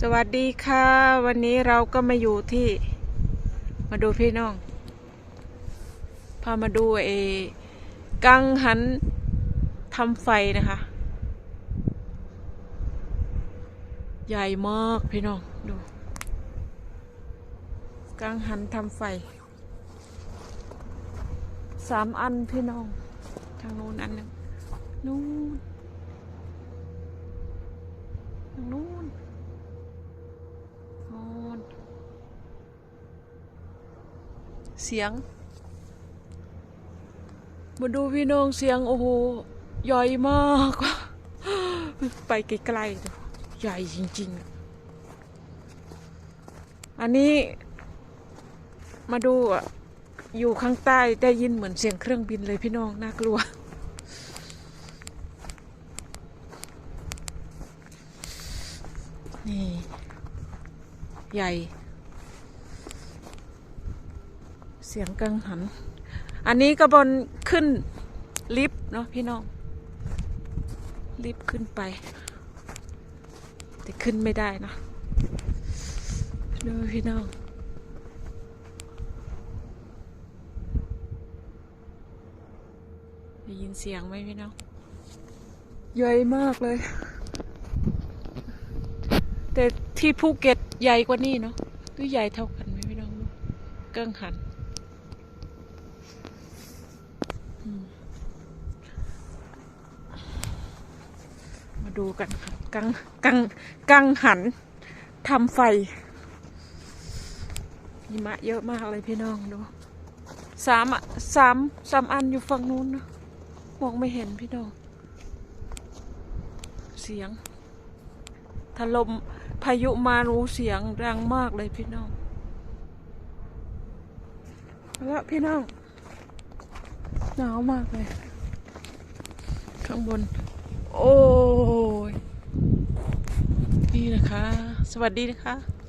สวัสดีค่ะ วันนี้เราก็มาอยู่ที่ มาดูพี่น้อง พามาดูเอกังหันทำไฟนะคะ ใหญ่มากพี่น้อง ดู กังหันทำไฟสามอันพี่น้อง ทางนู้นอันหนึ่งนู้นทางนู้นนู้น เสียง มาดูพี่น้องเสียง โอ้โห ใหญ่มาก ไปไกลๆดูใหญ่จริงๆ อันนี้มาดูอะอยู่ข้างใต้ได้ยินเหมือนเสียงเครื่องบินเลยพี่น้อง น่ากลัว นี่ ใหญ่ เสียงกังหัน อันนี้ก็บนขึ้นลิฟต์เนาะพี่น้อง ลิฟต์ขึ้นไป แต่ขึ้นไม่ได้นะดูพี่น้องได้ยินเสียงไหมพี่น้องใหญ่มากเลย แต่ที่ภูเก็ตใหญ่กว่านี่เนาะหรือใหญ่เท่ากันไหมพี่น้อง เกิ้งหันอื มาดูกันค่ะกังกังกังหันทำไฟหิมะเยอะมากเลยพี่น้องดูสามสามสามอันอยู่ฝั่งนู้นนะมองไม่เห็นพี่น้อง เสียงถล่มพายุมารู้เสียงดังมากเลยพี่น้องแล้วพี่น้อง หนาวมากเลย ข้างบน โอ้ยนี่นะคะ สวัสดีนะคะ